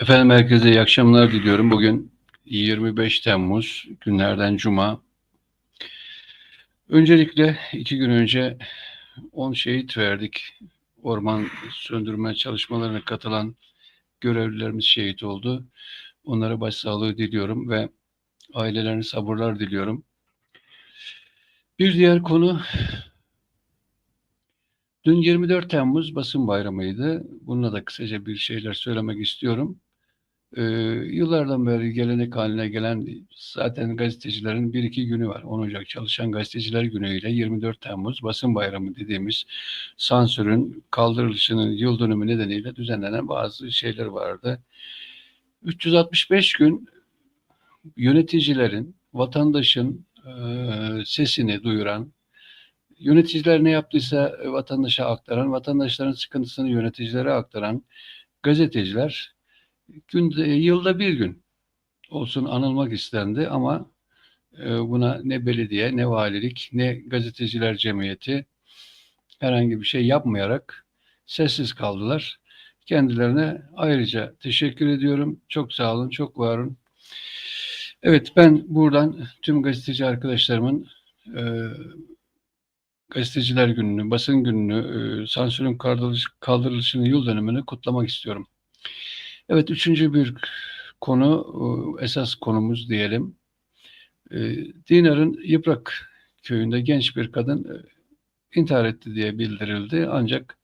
Efendim herkese iyi akşamlar diliyorum. Bugün 25 Temmuz günlerden Cuma. Öncelikle iki gün önce 10 şehit verdik. Orman söndürme çalışmalarına katılan görevlilerimiz şehit oldu. Onlara başsağlığı diliyorum ve ailelerine sabırlar diliyorum. Bir diğer konu Dün 24 Temmuz basın bayramıydı. Bununla da kısaca bir şeyler söylemek istiyorum. Ee, yıllardan beri gelenek haline gelen zaten gazetecilerin bir iki günü var. 10 Ocak Çalışan Gazeteciler Günü ile 24 Temmuz basın bayramı dediğimiz sansürün kaldırılışının yıl dönümü nedeniyle düzenlenen bazı şeyler vardı. 365 gün yöneticilerin, vatandaşın e, sesini duyuran, yöneticiler ne yaptıysa vatandaşa aktaran, vatandaşların sıkıntısını yöneticilere aktaran gazeteciler günde, yılda bir gün olsun anılmak istendi ama e, buna ne belediye, ne valilik, ne gazeteciler cemiyeti herhangi bir şey yapmayarak sessiz kaldılar. Kendilerine ayrıca teşekkür ediyorum. Çok sağ olun, çok var olun. Evet ben buradan tüm gazeteci arkadaşlarımın e, Gazeteciler Günü'nü, basın gününü, e, sansürün kaldırılış, kaldırılışının yıl dönümünü kutlamak istiyorum. Evet, üçüncü bir konu, esas konumuz diyelim. E, Dinar'ın Yıprak köyünde genç bir kadın e, intihar etti diye bildirildi. Ancak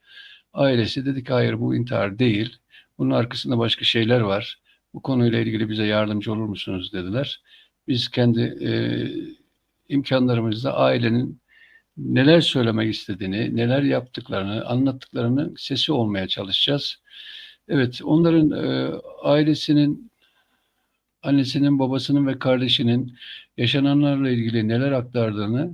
ailesi dedi ki hayır bu intihar değil. Bunun arkasında başka şeyler var. Bu konuyla ilgili bize yardımcı olur musunuz dediler. Biz kendi e, imkanlarımızla ailenin neler söylemek istediğini, neler yaptıklarını, anlattıklarını sesi olmaya çalışacağız. Evet, onların e, ailesinin, annesinin, babasının ve kardeşinin yaşananlarla ilgili neler aktardığını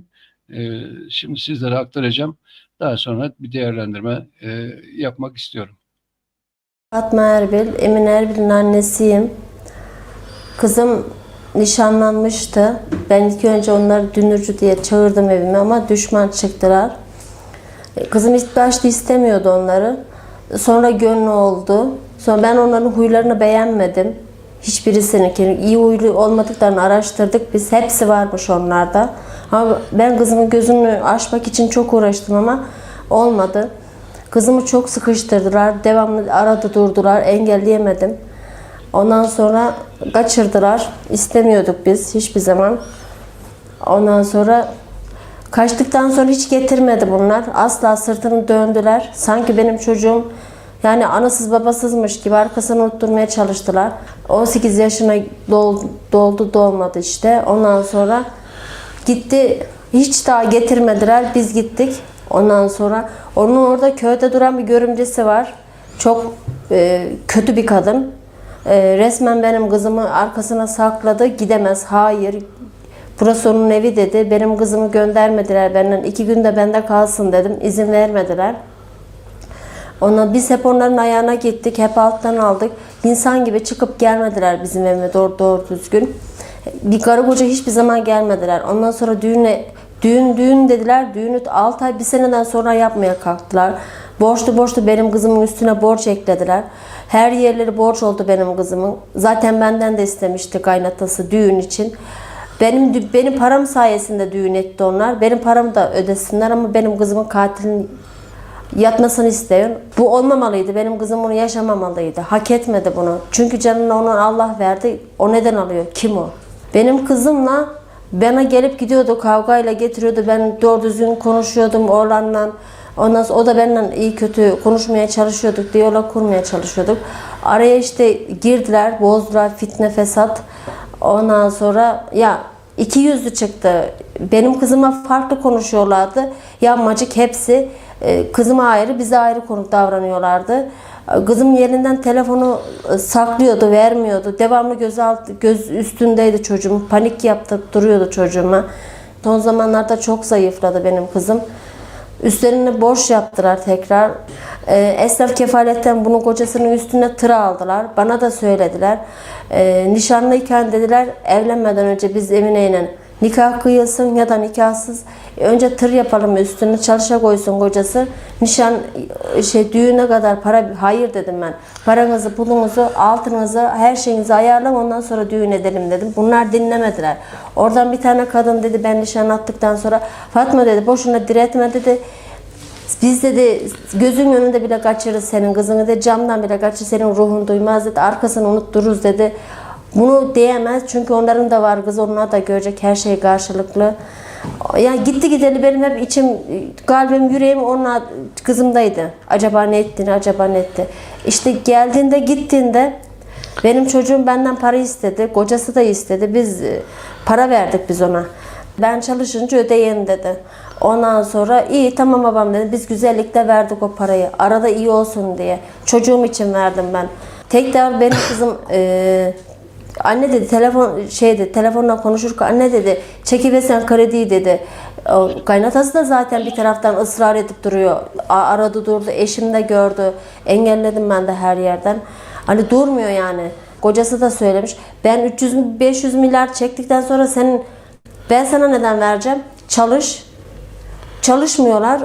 e, şimdi sizlere aktaracağım. Daha sonra bir değerlendirme e, yapmak istiyorum. Fatma Erbil, Emin Erbil'in annesiyim. Kızım nişanlanmıştı. Ben ilk önce onları dünürcü diye çağırdım evime ama düşman çıktılar. E, Kızım ilk başta istemiyordu onları. Sonra gönlü oldu. Sonra ben onların huylarını beğenmedim. Hiçbirisinin iyi huylu olmadıklarını araştırdık. Biz hepsi varmış onlarda. Ama ben kızımın gözünü açmak için çok uğraştım ama olmadı. Kızımı çok sıkıştırdılar. Devamlı aradı durdular. Engelleyemedim. Ondan sonra kaçırdılar. İstemiyorduk biz hiçbir zaman. Ondan sonra kaçtıktan sonra hiç getirmedi bunlar. Asla sırtını döndüler. Sanki benim çocuğum yani anasız babasızmış gibi arkasını unutturmaya çalıştılar. 18 yaşına dol- doldu dolmadı işte. Ondan sonra gitti hiç daha getirmediler. Biz gittik. Ondan sonra onun orada köyde duran bir görümcesi var. Çok e, kötü bir kadın. E, resmen benim kızımı arkasına sakladı. Gidemez. Hayır. Onun evi dedi. Benim kızımı göndermediler benden. iki günde bende kalsın dedim. İzin vermediler. Ona biz hep onların ayağına gittik. Hep alttan aldık. İnsan gibi çıkıp gelmediler bizim evime doğru, doğru düzgün. Bir karı koca hiçbir zaman gelmediler. Ondan sonra düğüne düğün düğün dediler. Düğünü 6 ay bir seneden sonra yapmaya kalktılar. Borçlu borçlu benim kızımın üstüne borç eklediler. Her yerleri borç oldu benim kızımın. Zaten benden de istemişti kaynatası düğün için. Benim benim param sayesinde düğün etti onlar. Benim paramı da ödesinler ama benim kızımın katilin yatmasını istiyor. Bu olmamalıydı. Benim kızım bunu yaşamamalıydı. Hak etmedi bunu. Çünkü canını ona Allah verdi. O neden alıyor? Kim o? Benim kızımla bana gelip gidiyordu kavgayla getiriyordu. Ben doğru düzgün konuşuyordum oğlanla. Ondan sonra o da benimle iyi kötü konuşmaya çalışıyorduk. Diyalog kurmaya çalışıyorduk. Araya işte girdiler, bozdular, fitne fesat. Ondan sonra ya iki yüzlü çıktı. Benim kızıma farklı konuşuyorlardı. Yanmacık hepsi. E, Kızıma ayrı, bize ayrı konu davranıyorlardı. E, Kızım yerinden telefonu e, saklıyordu, vermiyordu. Devamlı göz alt, göz üstündeydi çocuğum. Panik yaptı, duruyordu çocuğuma. Son zamanlarda çok zayıfladı benim kızım. Üstlerine borç yaptılar tekrar. Ee, esnaf kefaletten bunu kocasının üstüne tır aldılar. Bana da söylediler. Ee, nişanlıyken dediler evlenmeden önce biz Emine'yle nikah kıyılsın ya da nikahsız. Önce tır yapalım üstüne çalışa koysun kocası. Nişan şey düğüne kadar para hayır dedim ben. Paranızı, pulunuzu, altınızı, her şeyinizi ayarlayın ondan sonra düğün edelim dedim. Bunlar dinlemediler. Oradan bir tane kadın dedi ben nişan attıktan sonra Fatma dedi boşuna diretme dedi. Biz dedi gözün önünde bile kaçırırız senin kızını dedi. Camdan bile kaçırır senin ruhun duymaz dedi. Arkasını unuttururuz dedi. Bunu diyemez çünkü onların da var kız onlar da görecek her şey karşılıklı. Yani gitti gideli benim hep içim, kalbim, yüreğim onunla kızımdaydı. Acaba ne etti, acaba ne etti. İşte geldiğinde gittiğinde benim çocuğum benden para istedi. Kocası da istedi. Biz e, para verdik biz ona. Ben çalışınca ödeyin dedi. Ondan sonra iyi tamam babam dedi. Biz güzellikle verdik o parayı. Arada iyi olsun diye. Çocuğum için verdim ben. Tekrar benim kızım e, anne dedi telefon şeydi telefonla konuşurken anne dedi çekivesen krediyi dedi. Kaynatası da zaten bir taraftan ısrar edip duruyor. Aradı durdu. Eşim de gördü. Engelledim ben de her yerden. Hani durmuyor yani. Kocası da söylemiş. Ben 300 500 milyar çektikten sonra senin ben sana neden vereceğim? Çalış. Çalışmıyorlar.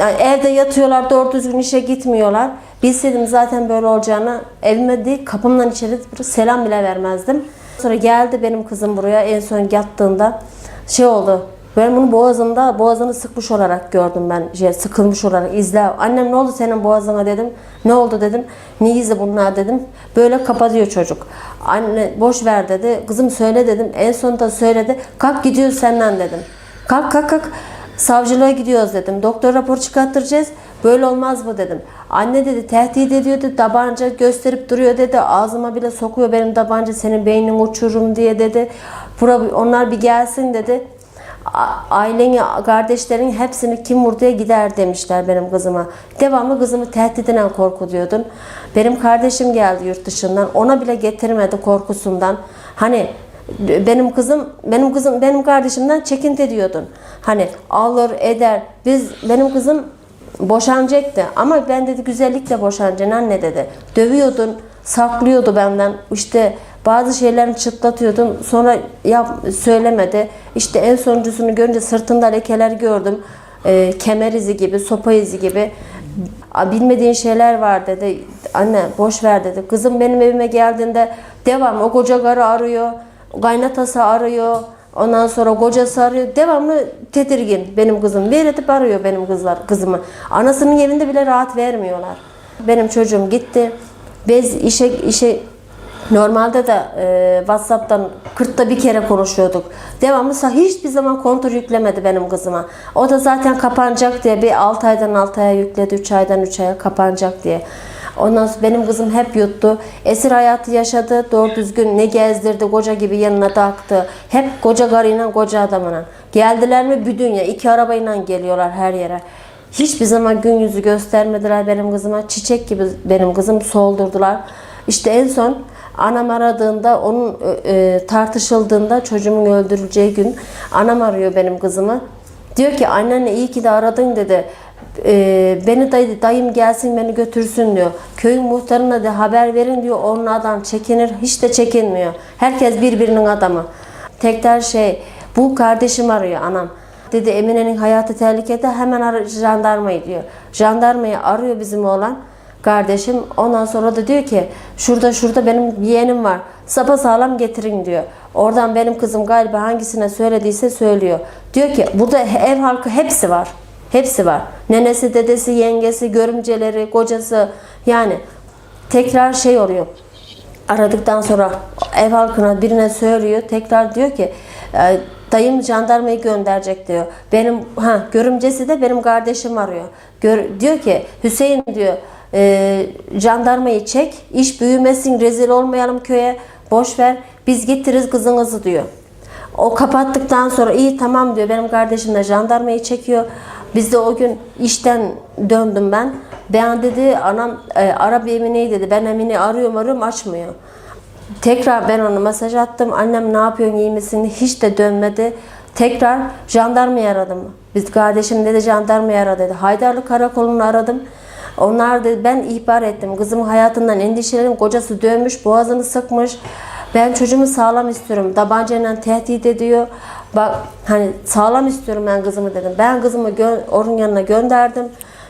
Yani evde yatıyorlar, doğru düzgün işe gitmiyorlar. Bilseydim zaten böyle olacağını evime değil kapımdan içeri selam bile vermezdim. Sonra geldi benim kızım buraya en son yattığında şey oldu. Ben bunu boğazında, boğazını sıkmış olarak gördüm ben. Şey, sıkılmış olarak izle. Annem ne oldu senin boğazına dedim. Ne oldu dedim. Niye izle bunlar dedim. Böyle kapatıyor çocuk. Anne boş ver dedi. Kızım söyle dedim. En sonunda söyledi. Kalk gidiyoruz senden dedim. Kalk kalk kalk. Savcılığa gidiyoruz dedim. Doktor rapor çıkarttıracağız. Böyle olmaz bu dedim. Anne dedi tehdit ediyordu. Tabanca gösterip duruyor dedi. Ağzıma bile sokuyor benim tabanca senin beynini uçururum diye dedi. Onlar bir gelsin dedi. Aileni, kardeşlerin hepsini kim vurduya gider demişler benim kızıma. Devamlı kızımı tehdidine korkutuyordun. Benim kardeşim geldi yurt dışından. Ona bile getirmedi korkusundan. Hani benim kızım benim kızım benim kardeşimden çekinti diyordun. Hani alır eder. Biz benim kızım boşanacaktı ama ben dedi güzellikle boşanacaksın anne dedi. Dövüyordun, saklıyordu benden. İşte bazı şeylerini çıtlatıyordum. Sonra yap söylemedi. İşte en sonuncusunu görünce sırtında lekeler gördüm. Ee, kemer izi gibi, sopa izi gibi. "Aa, Bilmediğin şeyler var dedi. Anne boş ver dedi. Kızım benim evime geldiğinde devam o koca karı arıyor. Kaynatası arıyor. Ondan sonra kocası arıyor. Devamlı tedirgin benim kızım. Bir edip arıyor benim kızlar kızımı. Anasının evinde bile rahat vermiyorlar. Benim çocuğum gitti. Biz işe işe Normalde de e, WhatsApp'tan 40'ta bir kere konuşuyorduk. Devamlı hiçbir zaman kontör yüklemedi benim kızıma. O da zaten kapanacak diye bir 6 aydan 6 aya yükledi, 3 aydan 3 aya kapanacak diye. Ondan sonra benim kızım hep yuttu. Esir hayatı yaşadı. Doğru düzgün ne gezdirdi. Koca gibi yanına taktı. Hep koca karıyla koca adamına. Geldiler mi bir dünya. iki arabayla geliyorlar her yere. Hiçbir zaman gün yüzü göstermediler benim kızıma. Çiçek gibi benim kızım soldurdular. İşte en son anam aradığında onun e, tartışıldığında çocuğumun öldürüleceği gün anam arıyor benim kızımı. Diyor ki annenle iyi ki de aradın dedi. E, beni dayı, dayım gelsin beni götürsün diyor. Köyün muhtarına da haber verin diyor. Onun adam çekinir. Hiç de çekinmiyor. Herkes birbirinin adamı. Tekrar şey bu kardeşim arıyor anam. Dedi Emine'nin hayatı tehlikede hemen ara jandarmayı diyor. Jandarmayı arıyor bizim oğlan kardeşim. Ondan sonra da diyor ki şurada şurada benim yeğenim var. Sapa sağlam getirin diyor. Oradan benim kızım galiba hangisine söylediyse söylüyor. Diyor ki burada ev halkı hepsi var. Hepsi var. Nenesi, dedesi, yengesi, görümceleri, kocası yani tekrar şey oluyor aradıktan sonra ev halkına birine söylüyor. Tekrar diyor ki e, dayım jandarmayı gönderecek diyor. Benim ha görümcesi de benim kardeşim arıyor. Gör, diyor ki Hüseyin diyor e, jandarmayı çek. iş büyümesin rezil olmayalım köye. Boş ver. Biz getiririz kızınızı diyor. O kapattıktan sonra iyi tamam diyor. Benim kardeşim de jandarmayı çekiyor. Biz de o gün işten döndüm ben. Ben dedi anam e, ara Emine'yi dedi. Ben Emine'yi arıyorum arıyorum açmıyor. Tekrar ben ona mesaj attım. Annem ne yapıyorsun iyi misin? Hiç de dönmedi. Tekrar jandarmayı aradım. Biz kardeşim dedi jandarmayı ara dedi. Haydarlı karakolunu aradım. Onlar dedi ben ihbar ettim. Kızımın hayatından endişelerim. Kocası dövmüş, boğazını sıkmış. Ben çocuğumu sağlam istiyorum. Tabancayla tehdit ediyor. Bak hani sağlam istiyorum ben kızımı dedim. Ben kızımı onun yanına gönderdim.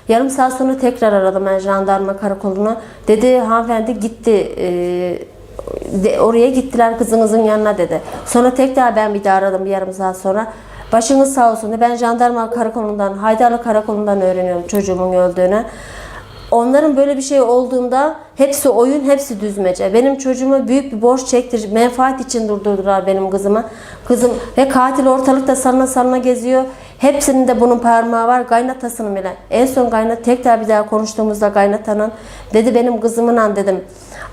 Yarım saat sonra tekrar aradım ben jandarma karakoluna. Dedi hanımefendi gitti. Ee, de- oraya gittiler kızınızın yanına dedi. Sonra tekrar ben bir daha aradım bir yarım saat sonra. Başınız sağ olsun. Ben jandarma karakolundan, Haydarlı karakolundan öğreniyorum çocuğumun öldüğünü. Onların böyle bir şey olduğunda hepsi oyun, hepsi düzmece. Benim çocuğuma büyük bir borç çektir, menfaat için durdurdular benim kızımı. Kızım ve katil ortalıkta sarına sarına geziyor. Hepsinin de bunun parmağı var, kaynatasının bile. En son kaynat tekrar bir daha konuştuğumuzda kaynatanın dedi benim kızımla dedim.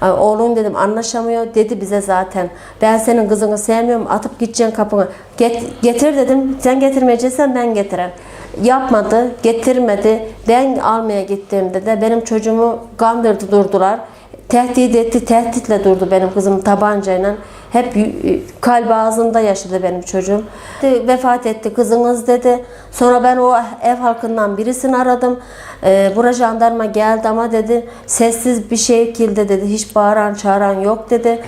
"Ay, Oğlum dedim anlaşamıyor dedi bize zaten. Ben senin kızını sevmiyorum atıp gideceksin kapını. Get, getir dedim. Sen getirmeyeceksen ben getirem. Yapmadı, getirmedi. Ben almaya gittiğimde de benim çocuğumu kandırdı durdular. Tehdit etti, tehditle durdu benim kızım tabancayla. Hep kalbi ağzında yaşadı benim çocuğum. De- Vefat etti kızınız dedi. Sonra ben o ev halkından birisini aradım. Ee, bura jandarma geldi ama dedi sessiz bir şekilde dedi hiç bağıran çağıran yok dedi.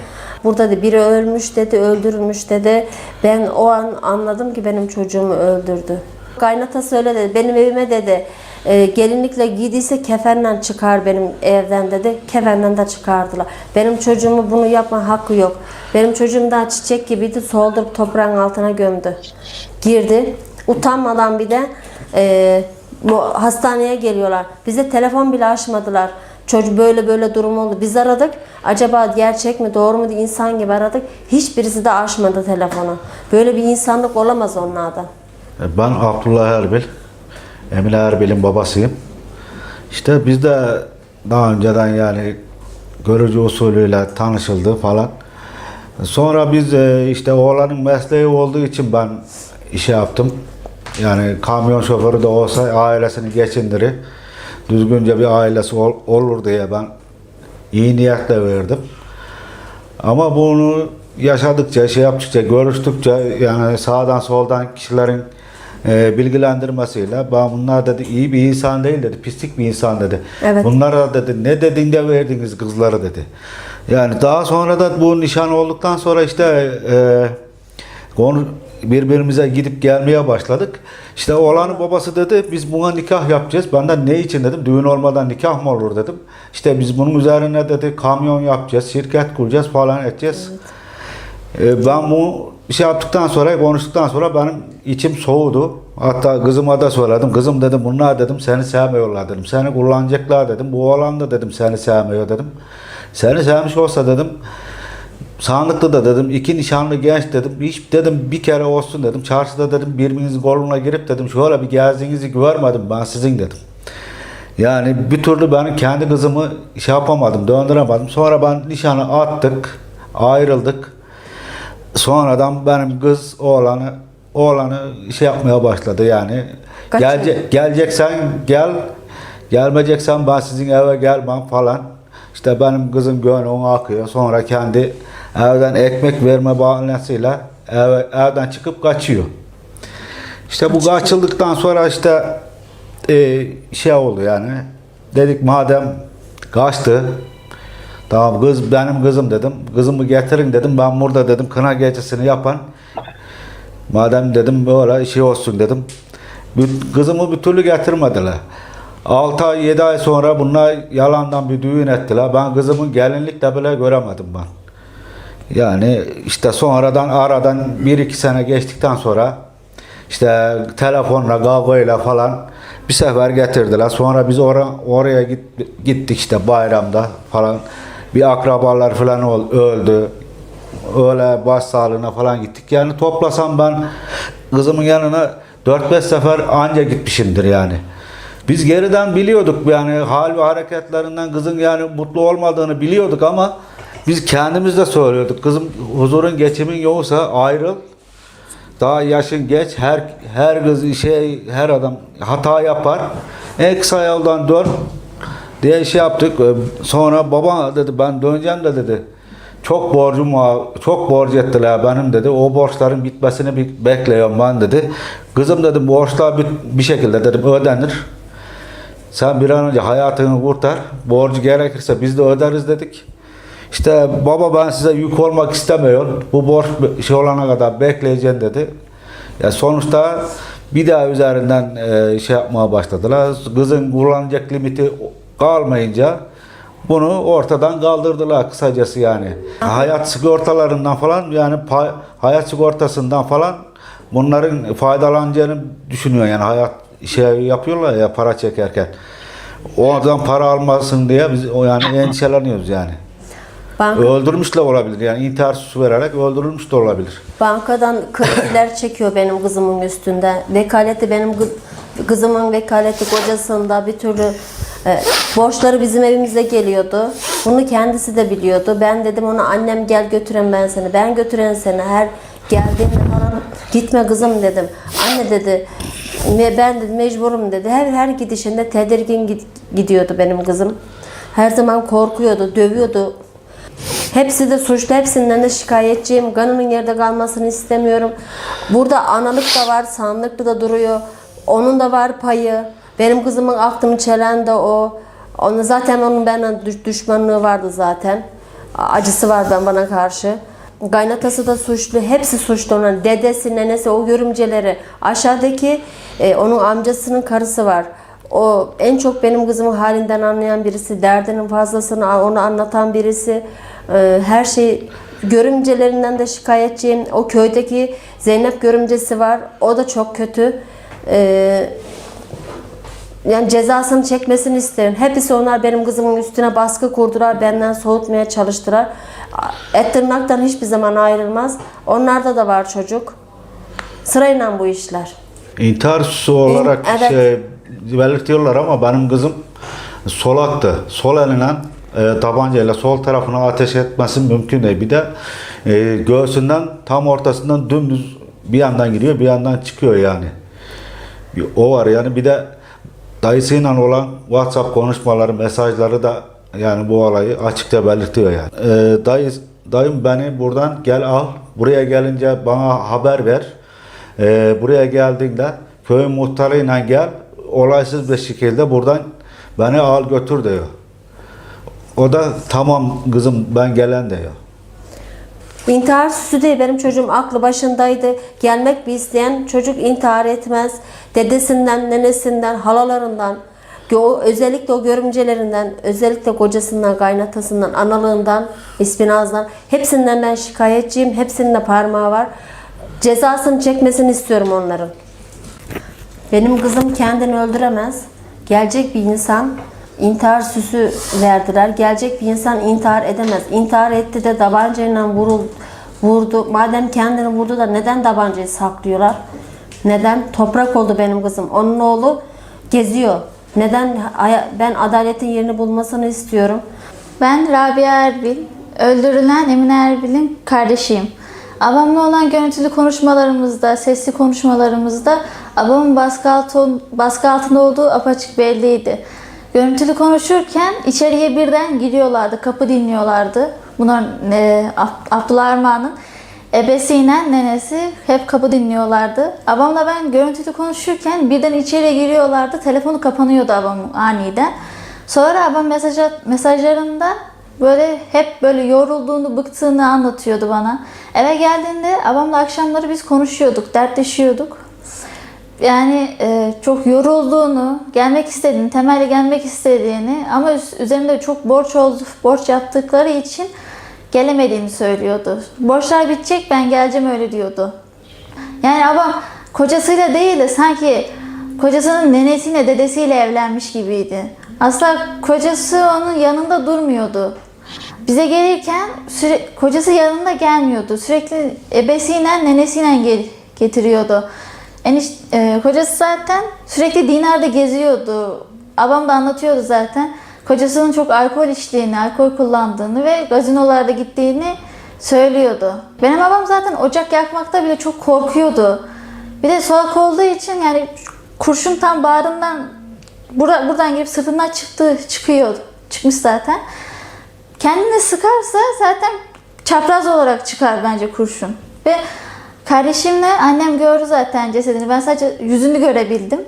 Burada da biri ölmüş dedi, öldürülmüş dedi. Ben o an anladım ki benim çocuğumu öldürdü. Kaynatası öyle dedi. Benim evime dedi. E, gelinlikle giydiyse kefenle çıkar benim evden dedi. Kefenden de çıkardılar. Benim çocuğumu bunu yapma hakkı yok. Benim çocuğum daha çiçek gibiydi. Soldurup toprağın altına gömdü. Girdi. Utanmadan bir de e, bu hastaneye geliyorlar. Bize telefon bile açmadılar. Çocuk böyle böyle durum oldu. Biz aradık. Acaba gerçek mi doğru mu diye insan gibi aradık. Hiçbirisi de açmadı telefonu. Böyle bir insanlık olamaz onlardan. Ben Abdullah Erbil. Emine Erbil'in babasıyım. İşte biz de daha önceden yani görücü usulüyle tanışıldı falan. Sonra biz e, işte oğlanın mesleği olduğu için ben işe yaptım. Yani kamyon şoförü de olsa ailesini geçindirir. Düzgünce bir ailesi ol- olur diye ben iyi niyetle verdim. Ama bunu yaşadıkça, şey yaptıkça, görüştükçe yani sağdan soldan kişilerin e, bilgilendirmesiyle ben bunlar dedi iyi bir insan değil dedi, pislik bir insan dedi. Evet. Bunlara dedi ne dediğinde verdiniz kızları dedi. Yani daha sonra da bu nişan olduktan sonra işte e, konu birbirimize gidip gelmeye başladık. İşte oğlanın babası dedi biz buna nikah yapacağız. Ben de ne için dedim. Düğün olmadan nikah mı olur dedim. İşte biz bunun üzerine dedi kamyon yapacağız, şirket kuracağız falan edeceğiz. E, ben bu şey yaptıktan sonra konuştuktan sonra benim içim soğudu. Hatta kızıma da söyledim. Kızım dedim bunlar dedim seni sevmiyorlar dedim. Seni kullanacaklar dedim. Bu oğlan da dedim seni sevmiyor dedim. Seni sevmiş olsa dedim Sandıkta da dedim iki nişanlı genç dedim. Hiç dedim bir kere olsun dedim. Çarşıda dedim birbirinizin koluna girip dedim şöyle bir gezdiğinizi görmedim ben sizin dedim. Yani bir türlü ben kendi kızımı şey yapamadım, döndüremedim. Sonra ben nişanı attık, ayrıldık. Sonradan benim kız oğlanı oğlanı şey yapmaya başladı yani. Kaç Gelce, geleceksen gel, gelmeyeceksen ben sizin eve gelmem falan. İşte benim kızım gönlüm akıyor. Sonra kendi evden ekmek verme bahanesiyle ev, evden çıkıp kaçıyor. İşte bu kaçıldıktan sonra işte e, şey oldu yani. Dedik madem kaçtı Tamam kız benim kızım dedim. Kızımı getirin dedim. Ben burada dedim kına gecesini yapan madem dedim böyle şey olsun dedim. Kızımı bir türlü getirmediler. 6 ay 7 ay sonra bunlar yalandan bir düğün ettiler. Ben kızımın gelinlik de bile göremedim ben. Yani işte sonradan aradan 1-2 sene geçtikten sonra işte telefonla kavgayla falan bir sefer getirdiler. Sonra biz ora, oraya git- gittik işte bayramda falan. Bir akrabalar falan öldü. Öyle baş sağlığına falan gittik. Yani toplasam ben kızımın yanına 4-5 sefer anca gitmişimdir yani. Biz geriden biliyorduk yani hal ve hareketlerinden kızın yani mutlu olmadığını biliyorduk ama biz kendimiz de söylüyorduk. Kızım huzurun geçimin yoksa ayrıl. Daha yaşın geç her her kız şey her adam hata yapar. En kısa yoldan dön diye şey yaptık. Ee, Sonra baba dedi ben döneceğim de dedi. Çok borcum var, çok borç ettiler benim dedi. O borçların bitmesini bekliyorum ben dedi. Kızım dedim borçlar bir, bir şekilde dedim ödenir. Sen bir an önce hayatını kurtar. Borcu gerekirse biz de öderiz dedik. İşte baba ben size yük olmak istemiyorum. Bu borç şey olana kadar bekleyeceğim dedi. Ya sonuçta bir daha üzerinden e, şey yapmaya başladılar. Kızın kullanacak limiti kalmayınca bunu ortadan kaldırdılar kısacası yani. Hayat sigortalarından falan yani hayat sigortasından falan bunların faydalanacağını düşünüyor yani hayat şey yapıyorlar ya para çekerken. Oradan para almasın diye biz o yani endişeleniyoruz yani. Banka, Öldürmüş de olabilir yani intihar süsü vererek öldürülmüş de olabilir. bankadan krediler çekiyor benim kızımın üstünde. Vekaleti benim kı- kızımın vekaleti kocasında bir türlü e, borçları bizim evimize geliyordu. Bunu kendisi de biliyordu. Ben dedim ona annem gel götüren ben seni. Ben götüren seni. Her geldiğimde falan gitme kızım dedim. Anne dedi "me- ben dedi, mecburum dedi. Her her gidişinde tedirgin gid- gidiyordu benim kızım. Her zaman korkuyordu, dövüyordu. Hepsi de suçlu, hepsinden de şikayetçiyim. Kanının yerde kalmasını istemiyorum. Burada analık da var, sanlıklı da duruyor. Onun da var payı. Benim kızımın aklını çelen de o. Onu zaten onun benden düş- düşmanlığı vardı zaten. Acısı var ben bana karşı. Kaynatası da suçlu. Hepsi suçlu onun. Dedesi, nenesi, o görümceleri. Aşağıdaki e, onun amcasının karısı var. O en çok benim kızımın halinden anlayan birisi, derdinin fazlasını onu anlatan birisi. Ee, Her şey görümcelerinden de şikayetçiyim. O köydeki Zeynep görümcesi var. O da çok kötü. Ee, yani cezasını çekmesini isterim. Hepsi onlar benim kızımın üstüne baskı kurdular. Benden soğutmaya çalıştılar. Et tırnaktan hiçbir zaman ayrılmaz. Onlarda da var çocuk. Sırayla bu işler. İntihar süsü olarak evet. şey belirtiyorlar ama benim kızım solaktı. Sol eline e, tabancayla sol tarafına ateş etmesi mümkün değil. Bir de e, göğsünden tam ortasından dümdüz bir yandan giriyor bir yandan çıkıyor yani. O var yani bir de dayısıyla olan WhatsApp konuşmaları, mesajları da yani bu olayı açıkça belirtiyor yani. E, dayı, dayım beni buradan gel al. Buraya gelince bana haber ver. E, buraya geldiğinde köyün muhtarıyla gel. Olaysız bir şekilde buradan beni al götür diyor. O da tamam kızım ben gelen diyor. İntihar süsü. Benim çocuğum aklı başındaydı. Gelmek bir isteyen çocuk intihar etmez. Dedesinden, nenesinden, halalarından, o, özellikle o görümcelerinden, özellikle kocasından, kaynatasından, analığından, ispinazdan hepsinden ben şikayetçiyim. Hepsinin de parmağı var. Cezasını çekmesini istiyorum onların. Benim kızım kendini öldüremez. Gelecek bir insan intihar süsü verdiler. Gelecek bir insan intihar edemez. İntihar etti de tabancayla vurul, vurdu. Madem kendini vurdu da neden tabancayı saklıyorlar? Neden? Toprak oldu benim kızım. Onun oğlu geziyor. Neden? Ben adaletin yerini bulmasını istiyorum. Ben Rabia Erbil, öldürülen Emine Erbil'in kardeşiyim. Abamla olan görüntülü konuşmalarımızda, sesli konuşmalarımızda abamın baskı, altı, baskı altında olduğu apaçık belliydi. Görüntülü konuşurken içeriye birden giriyorlardı, kapı dinliyorlardı. Bunlar e, Ab- Abdullah Armağan'ın ebesiyle nenesi hep kapı dinliyorlardı. Abamla ben görüntülü konuşurken birden içeriye giriyorlardı. Telefonu kapanıyordu abamın aniden. Sonra abam mesaj mesajlarında böyle hep böyle yorulduğunu, bıktığını anlatıyordu bana. Eve geldiğinde abamla akşamları biz konuşuyorduk, dertleşiyorduk. Yani e, çok yorulduğunu, gelmek istediğini, temelde gelmek istediğini ama üz- üzerinde çok borç oldu, borç yaptıkları için gelemediğini söylüyordu. Borçlar bitecek ben geleceğim öyle diyordu. Yani abam kocasıyla değil de sanki kocasının nenesiyle dedesiyle evlenmiş gibiydi. Asla kocası onun yanında durmuyordu. Bize gelirken süre, kocası yanında gelmiyordu. Sürekli ebesiyle nenesiyle gel, getiriyordu. Eniş, e, kocası zaten sürekli dinarda geziyordu. Abam da anlatıyordu zaten. Kocasının çok alkol içtiğini, alkol kullandığını ve gazinolarda gittiğini söylüyordu. Benim babam zaten ocak yakmakta bile çok korkuyordu. Bir de solak olduğu için yani kurşun tam bağrından bura, buradan girip sırtından çıktı, çıkıyor. Çıkmış zaten. Kendini sıkarsa zaten çapraz olarak çıkar bence kurşun. Ve kardeşimle annem gördü zaten cesedini. Ben sadece yüzünü görebildim.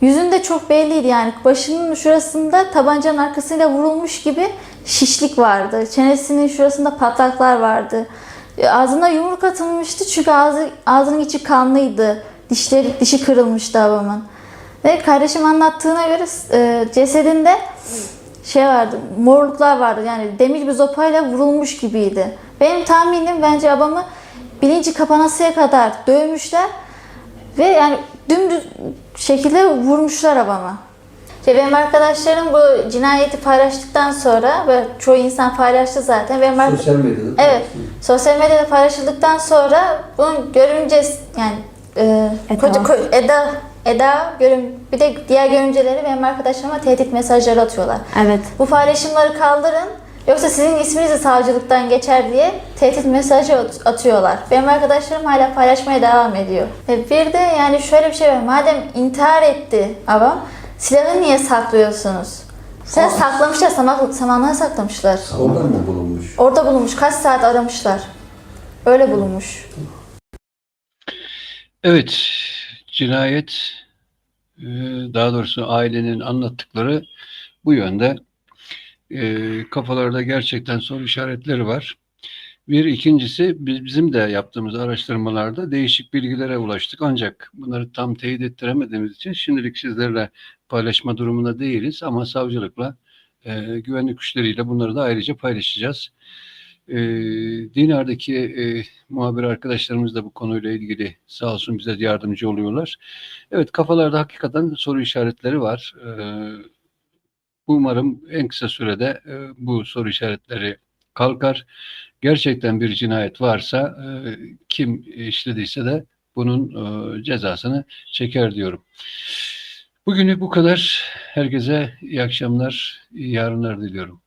Yüzünde çok belliydi yani başının şurasında tabancanın arkasıyla vurulmuş gibi şişlik vardı. Çenesinin şurasında patlaklar vardı. Ağzına yumruk atılmıştı çünkü ağzı, ağzının içi kanlıydı. Dişleri, dişi kırılmıştı babamın. Ve kardeşim anlattığına göre e, cesedinde şey vardı, morluklar vardı. Yani demir bir zopayla vurulmuş gibiydi. Benim tahminim bence babamı bilinci kapanasıya kadar dövmüşler ve yani dümdüz şekilde vurmuşlar babamı. İşte benim arkadaşlarım bu cinayeti paylaştıktan sonra ve çoğu insan paylaştı zaten. Benim Sosyal medyada. Evet. Sosyal medyada paylaşıldıktan sonra bunu görümce yani e, Eda. koca- ko- Eda Eda görüm bir de diğer görümceleri benim arkadaşlarıma tehdit mesajları atıyorlar. Evet. Bu paylaşımları kaldırın yoksa sizin isminiz de savcılıktan geçer diye tehdit mesajı at- atıyorlar. Benim arkadaşlarım hala paylaşmaya devam ediyor. Ve bir de yani şöyle bir şey var. Madem intihar etti babam silahı niye saklıyorsunuz? Sen saklamışlar, saman, samanlığa saklamışlar. Oradan mı bulunmuş? Orada bulunmuş. Kaç saat aramışlar. Öyle bulunmuş. Evet, cinayet, e, daha doğrusu ailenin anlattıkları bu yönde. E, Kafalarda gerçekten soru işaretleri var. Bir ikincisi biz- bizim de yaptığımız araştırmalarda değişik bilgilere ulaştık. Ancak bunları tam teyit ettiremediğimiz için şimdilik sizlerle paylaşma durumunda değiliz. Ama savcılıkla, e, güvenlik güçleriyle bunları da ayrıca paylaşacağız. E, Dinar'daki e, muhabir arkadaşlarımız da bu konuyla ilgili sağ olsun bize yardımcı oluyorlar. Evet kafalarda hakikaten soru işaretleri var. E, umarım en kısa sürede e, bu soru işaretleri kalkar. Gerçekten bir cinayet varsa e, kim işlediyse de bunun e, cezasını çeker diyorum. Bugünü bu kadar. Herkese iyi akşamlar, iyi yarınlar diliyorum.